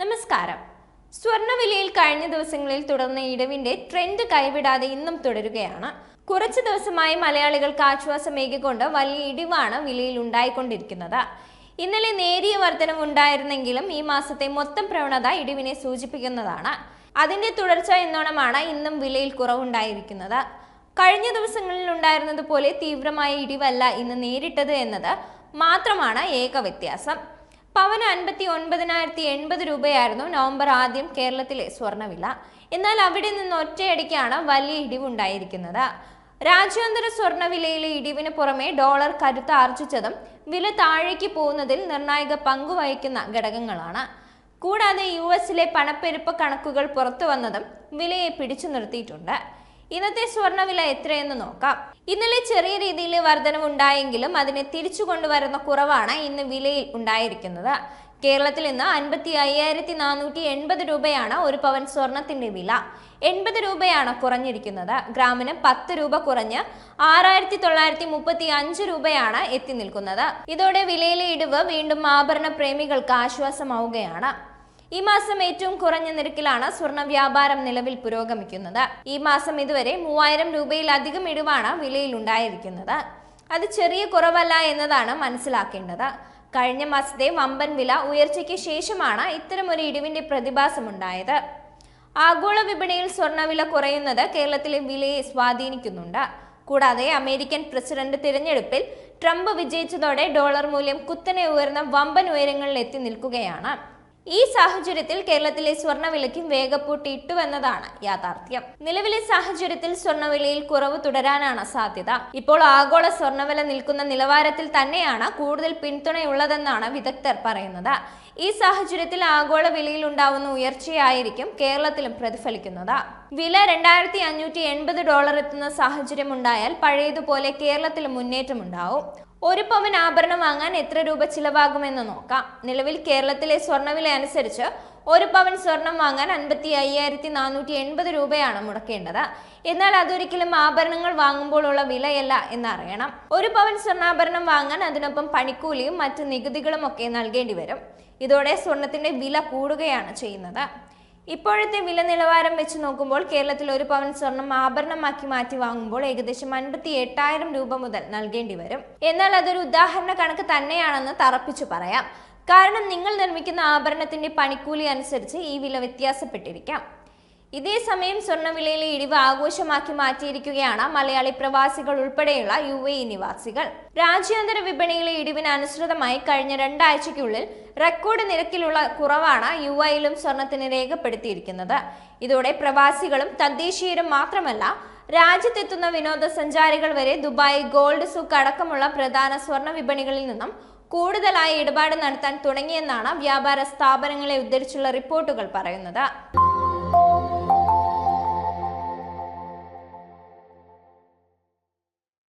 നമസ്കാരം. സ്വർണവിലയിൽ കഴിഞ്ഞ ദിവസങ്ങളിൽ തുടർന്ന ഇടിവിന്റെ ട്രെൻഡ് കൈവിടാതെ ഇന്നും തുടരുകയാണ്. കുറച്ചു ദിവസമായി മലയാളികൾക്ക് ആശ്വാസമേകിക്കൊണ്ട് വലിയ ഇടിവാണ് വിലയിൽ ഉണ്ടായിക്കൊണ്ടിരിക്കുന്നത്. ഇന്നലെ നേരിയ വർധനം ഉണ്ടായിരുന്നെങ്കിലും ഈ മാസത്തെ മൊത്തം പ്രവണത ഇടിവിനെ സൂചിപ്പിക്കുന്നതാണ്. അതിന്റെ തുടർച്ച എന്നോണമാണ് ഇന്നും വിലയിൽ കുറവുണ്ടായിരിക്കുന്നത്. കഴിഞ്ഞ ദിവസങ്ങളിൽ ഉണ്ടായിരുന്നതുപോലെ തീവ്രമായ ഇടിവല്ല ഇന്ന് നേരിട്ടത് എന്നത് മാത്രമാണ് ഏക വ്യത്യാസം. പവന് അൻപത്തി ഒൻപതിനായിരത്തി എൺപത് രൂപയായിരുന്നു നവംബർ ആദ്യം കേരളത്തിലെ സ്വർണവില എന്നാൽ അവിടെ നിന്ന് ഒറ്റയടിക്കാണ് വലിയ ഇടിവുണ്ടായിരിക്കുന്നത്. രാജ്യാന്തര സ്വർണവിലയിലെ ഇടിവിന് പുറമെ ഡോളർ കരുത്ത് ആർജിച്ചതും വില താഴേക്ക് പോകുന്നതിൽ നിർണായക പങ്കുവഹിക്കുന്ന ഘടകങ്ങളാണ്. കൂടാതെ യു എസിലെ പണപ്പെരുപ്പ കണക്കുകൾ പുറത്തു വന്നതും വിലയെ പിടിച്ചു നിർത്തിയിട്ടുണ്ട്. ഇന്നത്തെ സ്വർണവില എത്രയെന്ന് നോക്കാം. ഇന്നലെ ചെറിയ രീതിയിൽ വർധനവുണ്ടായെങ്കിലും അതിനെ തിരിച്ചു കൊണ്ടുവരുന്ന കുറവാണ് ഇന്ന് വിലയിൽ ഉണ്ടായിരിക്കുന്നത്. കേരളത്തിൽ ഇന്ന് അൻപത്തി അയ്യായിരത്തി നാനൂറ്റി എൺപത് രൂപയാണ് ഒരു പവൻ സ്വർണത്തിന്റെ വില. എൺപത് രൂപയാണ് കുറഞ്ഞിരിക്കുന്നത്. ഗ്രാമിന് പത്ത് രൂപ കുറഞ്ഞ് ആറായിരത്തി തൊള്ളായിരത്തി മുപ്പത്തി അഞ്ച് രൂപയാണ് എത്തി നിൽക്കുന്നത്. ഇതോടെ വിലയിലെ ഇടിവ് വീണ്ടും ആഭരണ പ്രേമികൾക്ക് ആശ്വാസമാവുകയാണ്. ഈ മാസം ഏറ്റവും കുറഞ്ഞ നിരക്കിലാണ് സ്വർണ വ്യാപാരം നിലവിൽ പുരോഗമിക്കുന്നത്. ഈ മാസം ഇതുവരെ മൂവായിരം രൂപയിലധികം ഇടിവാണ് വിലയിൽ ഉണ്ടായിരിക്കുന്നത് അത് ചെറിയ കുറവല്ല എന്നതാണ് മനസ്സിലാക്കേണ്ടത്. കഴിഞ്ഞ മാസത്തെ വമ്പൻ വില ഉയർച്ചയ്ക്ക് ശേഷമാണ് ഇത്തരമൊരു ഇടിവിന്റെ പ്രതിഭാസമുണ്ടായത്. ആഗോള വിപണിയിൽ സ്വർണവില കുറയുന്നത് കേരളത്തിലെ വിലയെ സ്വാധീനിക്കുന്നുണ്ട്. കൂടാതെ അമേരിക്കൻ പ്രസിഡന്റ് തിരഞ്ഞെടുപ്പിൽ ട്രംപ് വിജയിച്ചതോടെ ഡോളർ മൂല്യം കുത്തനെ ഉയർന്ന വമ്പൻ ഉയരങ്ങളിൽ എത്തി നിൽക്കുകയാണ്. ഈ സാഹചര്യത്തിൽ കേരളത്തിലെ സ്വർണവിലയ്ക്കും വേഗപ്പൂട്ടിയിട്ടുവെന്നതാണ് യാഥാർത്ഥ്യം. നിലവിലെ സാഹചര്യത്തിൽ സ്വർണവിലയിൽ കുറവ് തുടരാനാണ് സാധ്യത. ഇപ്പോൾ ആഗോള സ്വർണവില നിൽക്കുന്ന നിലവാരത്തിൽ തന്നെയാണ് കൂടുതൽ പിന്തുണയുള്ളതെന്നാണ് വിദഗ്ധർ പറയുന്നത്. ഈ സാഹചര്യത്തിൽ ആഗോള വിലയിൽ ഉണ്ടാവുന്ന ഉയർച്ചയായിരിക്കും കേരളത്തിലും പ്രതിഫലിക്കുന്നത്. വില രണ്ടായിരത്തി അഞ്ഞൂറ്റി എൺപത് ഡോളർ എത്തുന്ന സാഹചര്യം ഉണ്ടായാൽ പഴയതുപോലെ കേരളത്തിൽ മുന്നേറ്റമുണ്ടാവും. ഒരു പവൻ ആഭരണം വാങ്ങാൻ എത്ര രൂപ ചിലവാകുമെന്ന് നോക്കാം. നിലവിൽ കേരളത്തിലെ സ്വർണവില അനുസരിച്ച് ഒരു പവൻ സ്വർണം വാങ്ങാൻ അൻപത്തി അയ്യായിരത്തി നാനൂറ്റി എൺപത് രൂപയാണ് മുടക്കേണ്ടത്. എന്നാൽ അതൊരിക്കലും ആഭരണങ്ങൾ വാങ്ങുമ്പോഴുള്ള വിലയല്ല എന്നറിയണം. ഒരു പവൻ സ്വർണാഭരണം വാങ്ങാൻ അതിനൊപ്പം പണിക്കൂലിയും മറ്റ് നികുതികളും ഒക്കെ നൽകേണ്ടി വരും. ഇതോടെ സ്വർണത്തിന്റെ വില കൂടുകയാണ് ചെയ്യുന്നത്. ഇപ്പോഴത്തെ വില നിലവാരം വെച്ച് നോക്കുമ്പോൾ കേരളത്തിൽ ഒരു പവൻ സ്വർണം ആഭരണമാക്കി മാറ്റി വാങ്ങുമ്പോൾ ഏകദേശം അൻപത്തി എട്ടായിരം രൂപ മുതൽ നൽകേണ്ടി വരും. എന്നാൽ അതൊരു ഉദാഹരണ കണക്ക് തന്നെയാണെന്ന് തറപ്പിച്ചു പറയാം. കാരണം നിങ്ങൾ നിർമ്മിക്കുന്ന ആഭരണത്തിന്റെ പണിക്കൂലി അനുസരിച്ച് ഈ വില വ്യത്യാസപ്പെട്ടിരിക്കാം. ഇതേ സമയം സ്വർണവിലയിലെ ഇടിവ് ആഘോഷമാക്കി മാറ്റിയിരിക്കുകയാണ് മലയാളി പ്രവാസികൾ ഉൾപ്പെടെയുള്ള യു എ നിവാസികൾ. രാജ്യാന്തര വിപണിയിലെ ഇടിവിന് അനുസൃതമായി കഴിഞ്ഞ രണ്ടാഴ്ചയ്ക്കുള്ളിൽ റെക്കോർഡ് നിരക്കിലുള്ള കുറവാണ് യു എയിലും സ്വർണത്തിന് രേഖപ്പെടുത്തിയിരിക്കുന്നത്. ഇതോടെ പ്രവാസികളും തദ്ദേശീയരും മാത്രമല്ല രാജ്യത്തെത്തുന്ന വിനോദസഞ്ചാരികൾ വരെ ദുബായ് ഗോൾഡ് സൂക്ക് അടക്കമുള്ള പ്രധാന സ്വർണ വിപണികളിൽ നിന്നും കൂടുതലായി ഇടപാട് നടത്താൻ തുടങ്ങിയെന്നാണ് വ്യാപാര സ്ഥാപനങ്ങളെ ഉദ്ധരിച്ചുള്ള റിപ്പോർട്ടുകൾ പറയുന്നത്.